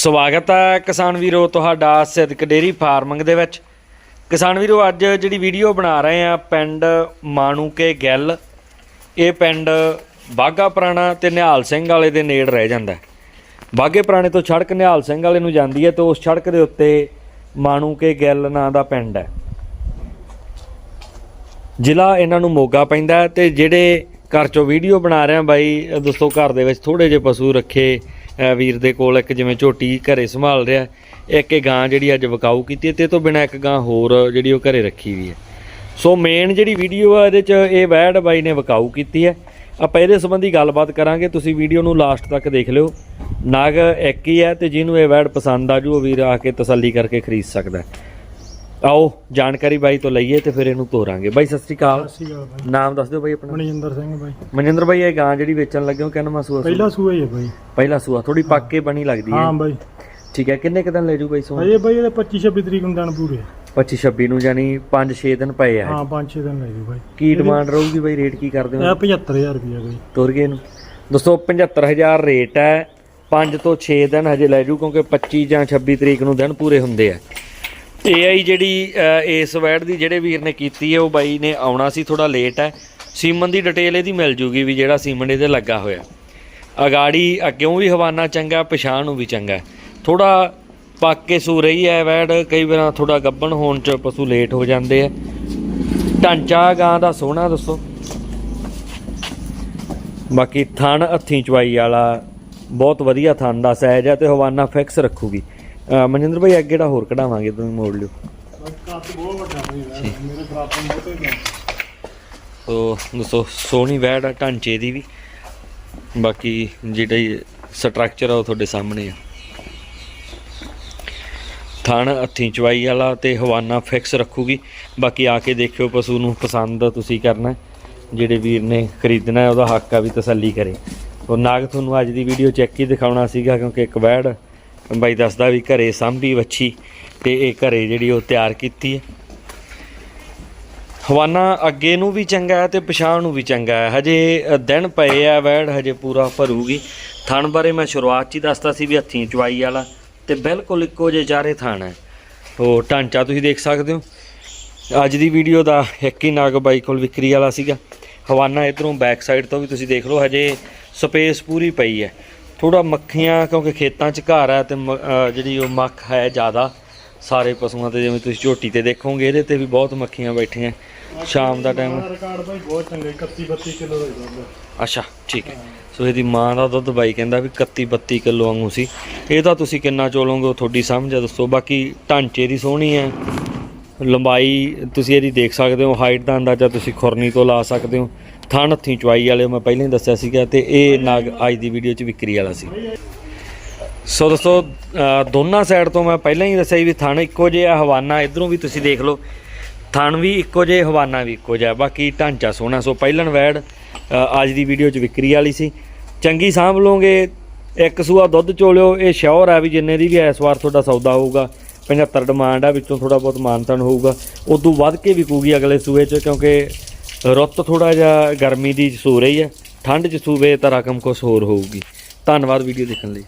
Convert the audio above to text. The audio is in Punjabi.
ਸਵਾਗਤ ਹੈ ਕਿਸਾਨ ਵੀਰੋ ਤੁਹਾਡਾ ਸਿੱਧਕ ਡੇਰੀ ਫਾਰਮਿੰਗ ਦੇ ਵਿੱਚ। ਕਿਸਾਨ ਵੀਰੋ ਅੱਜ ਜਿਹੜੀ ਵੀਡੀਓ ਬਣਾ ਰਹੇ ਆ ਪਿੰਡ ਮਾਣੂਕੇ ਗਿੱਲ ਇਹ ਪਿੰਡ ਬਾਗਾ ਪੁਰਾਣਾ ਤੇ ਨਿਹਾਲ ਸਿੰਘ ਵਾਲੇ ਦੇ ਨੇੜ ਰਹਿ ਜਾਂਦਾ ਹੈ। ਬਾਗੇ ਪੁਰਾਣੇ ਤੋਂ ਸੜਕ ਨਿਹਾਲ ਸਿੰਘ ਵਾਲੇ ਨੂੰ ਜਾਂਦੀ ਹੈ ਤੇ ਉਸ ਸੜਕ ਦੇ ਉੱਤੇ ਮਾਣੂਕੇ ਗਿੱਲ ਨਾਂ ਦਾ ਪਿੰਡ ਹੈ। ਜ਼ਿਲ੍ਹਾ ਇਹਨਾਂ ਨੂੰ ਮੋਗਾ ਪੈਂਦਾ ਹੈ ਤੇ ਜਿਹੜੇ ਘਰ ਚੋਂ ਵੀਡੀਓ ਬਣਾ ਰਹੇ ਆ ਬਾਈ ਅ, ਦੋਸਤੋ ਘਰ ਦੇ ਵਿੱਚ ਥੋੜੇ ਜਿਹੇ ਪਸ਼ੂ ਰੱਖੇ ਵੀਰ ਦੇ ਕੋਲ ਇੱਕ ਜਿਵੇਂ ਝੋਟੀ ਘਰੇ ਸੰਭਾਲ ਰਿਹਾ। ਇੱਕ ਇਹ ਗਾਂ ਜਿਹੜੀ ਅੱਜ ਵਿਕਾਊ ਕੀਤੀ ਹੈ ਤੇ ਇਹ ਤੋਂ ਬਿਨਾ ਇੱਕ ਗਾਂ ਹੋਰ ਜਿਹੜੀ ਉਹ ਘਰੇ ਰੱਖੀ ਵੀ ਹੈ। ਸੋ ਮੇਨ ਜਿਹੜੀ ਵੀਡੀਓ ਆ ਇਹਦੇ ਚ ਇਹ ਵੈੜ ਬਾਈ ਨੇ ਵਿਕਾਊ ਕੀਤੀ ਹੈ। ਆਪਾਂ ਇਹਦੇ ਸੰਬੰਧੀ ਗੱਲਬਾਤ ਕਰਾਂਗੇ। ਤੁਸੀਂ ਵੀਡੀਓ ਨੂੰ ਲਾਸਟ ਤੱਕ ਦੇਖ ਲਿਓ। ਨਾਗ ਇੱਕ ਹੀ ਹੈ ਤੇ ਜਿਹਨੂੰ ਇਹ ਵੈੜ ਪਸੰਦ ਆ ਜੂ, ਉਹ ਵੀਰ ਆ ਕੇ ਤਸੱਲੀ ਕਰਕੇ ਖਰੀਦ ਸਕਦਾ ਹੈ। ਆਓ ਜਾਣਕਾਰੀ ਬਾਈ ਤੋਂ ਲਈਏ ਤੇ ਫਿਰ ਇਹਨੂੰ ਤੋਰਾਂਗੇ। ਬਾਈ ਸਤਿ ਸ਼੍ਰੀ ਅਕਾਲ। ਸਤਿ ਸ਼੍ਰੀ ਅਕਾਲ ਬਾਈ। ਨਾਮ ਦੱਸ ਦਿਓ ਬਾਈ ਆਪਣਾ। ਮਨਜਿੰਦਰ ਸਿੰਘ ਬਾਈ। ਮਨਜਿੰਦਰ ਬਾਈ ਇਹ ਗਾਂ ਜਿਹੜੀ ਵੇਚਣ ਲੱਗੇ ਹੋ ਕਹਿੰਦਾ ਸੂਆ ਪਹਿਲਾ ਸੂਆ ਹੀ ਹੈ ਬਾਈ। ਪਹਿਲਾ ਸੂਆ ਥੋੜੀ ਪੱਕ ਕੇ ਬਣੀ ਲੱਗਦੀ ਹੈ। ਹਾਂ ਬਾਈ। ਠੀਕ ਹੈ ਕਿੰਨੇ ਕੁ ਦਿਨ ਲੈ ਜੂ ਬਾਈ ਸੂਆ? ਅਜੇ ਬਾਈ ਇਹਦੇ 25 26 ਤਰੀਕ ਨੂੰ ਦਿਨ ਪੂਰੇ 25 26 ਨੂੰ ਜਾਨੀ 5-6 ਦਿਨ ਪਏ ਆ ਹਾਂ 5-6 ਦਿਨ ਲੈ ਜੂ ਬਾਈ। ਕੀ ਡਿਮਾਂਡ ਰਹੂਗੀ ਬਾਈ ਰੇਟ ਕੀ ਕਰਦੇ ਹੋ? ਇਹ 75000 ਰੁਪਇਆ ਬਾਈ। ਤੁਰ ਗਏ ਨੂੰ ਦੋਸਤੋ 75000 ਰੇਟ ਹੈ। 5 ਤੋਂ 6 ਦਿਨ ਹਜੇ ਲੈ ਜੂ ਕਿਉਂਕਿ 25 ਜਾਂ 26 ਤਰੀਕ ਨੂੰ ਦਿਨ ਪੂਰੇ ਹੁੰਦੇ ਆ। AI ਜਿਹੜੀ ਇਸ ਵੈਡ ਦੀ ਜਿਹੜੇ ਵੀਰ ਨੇ ਕੀਤੀ ਹੈ, ਉਹ ਬਾਈ ਨੇ ਆਉਣਾ ਸੀ ਥੋੜਾ ਲੇਟ ਹੈ। ਸੀਮਨ ਦੀ ਡਿਟੇਲ ਇਹਦੀ ਮਿਲ ਜੂਗੀ ਵੀ ਜਿਹੜਾ ਸੀਮਨ ਇਹਦੇ ਲੱਗਾ ਹੋਇਆ। ਅਗਾੜੀ ਅੱਗਿਓਂ ਵੀ ਹਵਾਨਾ ਚੰਗਾ, ਪਛਾਣ ਨੂੰ ਵੀ ਚੰਗਾ ਥੋੜਾ ਪੱਕ ਕੇ ਸੂ ਰਹੀ ਹੈ ਵੈਡ ਕਈ ਵਾਰ ਥੋੜਾ ਗੱਬਣ ਹੋਣ ਚ ਪਸ਼ੂ ਲੇਟ ਹੋ ਜਾਂਦੇ ਆ ਢਾਂਚਾ ਗਾਂ ਦਾ ਸੋਹਣਾ ਦੱਸੋ। ਬਾਕੀ ਥਣ, ਹੱਥੀਂ ਚਵਾਈ ਵਾਲਾ, ਬਹੁਤ ਵਧੀਆ ਥਣ ਦਾ ਸਾਈਜ਼ ਹੈ ਤੇ ਹਵਾਨਾ ਫਿਕਸ ਰੱਖੂਗੀ। ਮਨਿੰਦਰ ਭਾਈ, ਅੱਗੇ ਜਿਹੜਾ ਹੋਰ ਕਢਾਵਾਂਗੇ ਤੁਸੀਂ ਮੋੜ ਲਿਓ। ਕੱਟ ਬਹੁਤ ਵੱਡਾ ਬਾਈ ਮੇਰੇ ਬਰਾਬਰ ਬਹੁਤੇ ਸੋ, ਦੱਸੋ, ਸੋਹਣੀ ਵੈੜ ਆ, ਢਾਂਚੇ ਦੀ ਵੀ। ਬਾਕੀ ਜਿਹੜਾ ਸਟਰਕਚਰ ਆ, ਉਹ ਤੁਹਾਡੇ ਸਾਹਮਣੇ ਆ। ਥਣ ਹੱਥੀਂ ਚਵਾਈ ਵਾਲਾ ਤੇ ਹਵਾਨਾ ਫਿਕਸ ਰੱਖੂਗੀ। ਬਾਕੀ ਆ ਕੇ ਦੇਖਿਓ, ਪਸ਼ੂ ਨੂੰ ਪਸੰਦ ਤੁਸੀਂ ਕਰਨਾ। ਜਿਹੜੇ ਵੀਰ ਨੇ ਖਰੀਦਣਾ ਉਹਦਾ ਹੱਕ ਆ ਵੀ ਤਸੱਲੀ ਕਰੇ। ਉਹ ਨਾਗ ਤੁਹਾਨੂੰ ਅੱਜ ਦੀ ਵੀਡੀਓ ਚੈੱਕ ਹੀ ਦਿਖਾਉਣਾ ਸੀਗਾ, ਕਿਉਂਕਿ ਇੱਕ ਵੈੜ ਬਾਈ ਦੱਸਦਾ ਵੀ ਘਰੇ ਸਾਂਭੀ ਵੱਛੀ ਤੇ ਇਹ ਘਰੇ ਜਿਹੜੀ ਉਹ ਤਿਆਰ ਕੀਤੀ ਹੈ। ਹਵਾਨਾ ਅੱਗੇ ਨੂੰ ਵੀ ਚੰਗਾ ਹੈ ਤੇ ਪਛਾਣ ਨੂੰ ਵੀ ਚੰਗਾ ਹੈ। ਹਜੇ ਦਿਨ ਪਏ ਆ, ਵੈੜ ਹਜੇ ਪੂਰਾ ਭਰੂਗੀ। ਥਣ ਬਾਰੇ ਮੈਂ ਸ਼ੁਰੂਆਤ 'ਚ ਹੀ ਦੱਸਦਾ ਸੀ ਵੀ ਹੱਥੀਂ ਚਵਾਈ ਵਾਲਾ ਤੇ ਬਿਲਕੁਲ ਇੱਕੋ ਜਿਹੇ ਚਾਰੇ ਥਣ ਹੈ। ਉਹ ਢਾਂਚਾ ਤੁਸੀਂ ਦੇਖ ਸਕਦੇ ਹੋ। ਅੱਜ ਦੀ ਵੀਡੀਓ ਦਾ ਇੱਕ ਹੀ ਨਾਗ ਬਾਈ ਕੋਲ ਵਿਕਰੀ ਵਾਲਾ ਸੀਗਾ। ਹਵਾਨਾ ਇਧਰੋਂ ਬੈਕ ਸਾਈਡ ਤੋਂ ਵੀ ਤੁਸੀਂ ਦੇਖ ਲਓ, ਹਜੇ ਸਪੇਸ ਪੂਰੀ ਪਈ ਹੈ। ਥੋੜਾ ਮੱਖੀਆਂ ਕਿਉਂਕਿ ਖੇਤਾਂ 'ਚ ਘਰ ਹੈ ਤੇ ਜਿਹੜੀ ਉਹ ਮੱਖ ਹੈ ਜ਼ਿਆਦਾ ਸਾਰੇ ਪਸ਼ੂਆਂ ਤੇ ਜਿਵੇਂ ਤੁਸੀਂ ਝੋਟੀ ਤੇ ਦੇਖੋਗੇ ਇਹਦੇ ਤੇ ਵੀ ਬਹੁਤ ਮੱਖੀਆਂ ਬੈਠੀਆਂ ਸ਼ਾਮ ਦਾ ਟਾਈਮ। ਰਿਕਾਰਡ ਬਾਈ ਬਹੁਤ ਚੰਗਾ 31 32 ਕਿਲੋ ਦਾ ਦੁੱਧ ਅੱਛਾ ਠੀਕ ਹੈ। ਸੋ ਇਹਦੀ ਮਾਂ ਦਾ ਦੁੱਧ ਬਾਈ ਕਹਿੰਦਾ ਵੀ 31 32 ਕਿਲੋ ਵਾਂਗੂ ਸੀ। ਇਹ ਤਾਂ ਤੁਸੀਂ ਕਿੰਨਾ ਚੋਲੋਗੇ ਉਹ ਤੁਹਾਡੀ ਸਮਝ ਆ ਦੱਸੋ। ਬਾਕੀ ਢਾਂਚੇ ਦੀ ਸੋਹਣੀ ਹੈ। ਲੰਬਾਈ ਤੁਸੀਂ ਇਹਦੀ ਦੇਖ ਸਕਦੇ ਹੋ ਹਾਈਟ ਦਾ ਅੰਦਾਜ਼ਾ ਤੁਸੀਂ ਖੁਰਨੀ ਤੋਂ ਲਾ ਸਕਦੇ ਹੋ। ਥਣ ਹੱਥੀਂ ਚੁਆਈ ਵਾਲੇ ਮੈਂ ਪਹਿਲਾਂ ਹੀ ਦੱਸਿਆ ਸੀਗਾ ਤੇ ਇਹ ਨਾਗ ਅੱਜ ਦੀ ਵੀਡੀਓ 'ਚ ਵਿਕਰੀ ਵਾਲਾ ਸੀ। ਸੋ ਦੋਸਤੋ ਦੋਨਾਂ ਸਾਈਡ ਤੋਂ ਮੈਂ ਪਹਿਲਾਂ ਹੀ ਦੱਸਿਆ ਸੀ ਵੀ ਥਣ ਇੱਕੋ ਜਿਹਾ ਹਵਾਨਾ ਇਧਰੋਂ ਵੀ ਤੁਸੀਂ ਦੇਖ ਲਓ। ਥਣ ਵੀ ਇੱਕੋ ਜਿਹੇ, ਹਵਾਨਾ ਵੀ ਇੱਕੋ ਜਿਹਾ। ਬਾਕੀ ਢਾਂਚਾ ਸੋਹਣਾ, ਸੋ ਪਹਿਲਣ ਵੈੜ ਅੱਜ ਦੀ ਵੀਡੀਓ 'ਚ ਵਿਕਰੀ ਵਾਲੀ ਸੀ। ਚੰਗੀ ਸਾਂਭ ਲਓਗੇ, ਇੱਕ ਸੂਆ ਦੁੱਧ ਚੋਲਿਓ, ਇਹ ਸ਼ੋਰ ਆ ਵੀ ਜਿੰਨੇ ਦੀ ਵੀ ਇਸ ਵਾਰ ਤੁਹਾਡਾ ਸੌਦਾ ਹੋਊਗਾ। 75 ਡਿਮਾਂਡ ਆ, ਵਿੱਚੋਂ ਥੋੜਾ ਬਹੁਤ ਮਾਨਤਨ ਹੋਊਗਾ। ਉਦੋਂ ਵੱਧ ਕੇ ਵਿਕੂਗੀ ਅਗਲੇ ਸੂਏ 'ਚ, ਕਿਉਂਕਿ ਰੁੱਤ ਥੋੜਾ ਜਿਹਾ ਗਰਮੀ ਦੀ ਸੂ ਰਹੀ ਹੈ। ਠੰਡ 'ਚ ਸੂਵੇ ਤਾਂ ਰਕਮ ਕੁਛ ਹੋਰ ਹੋਊਗੀ। ਧੰਨਵਾਦ ਵੀਡੀਓ ਦੇਖਣ ਲਈ।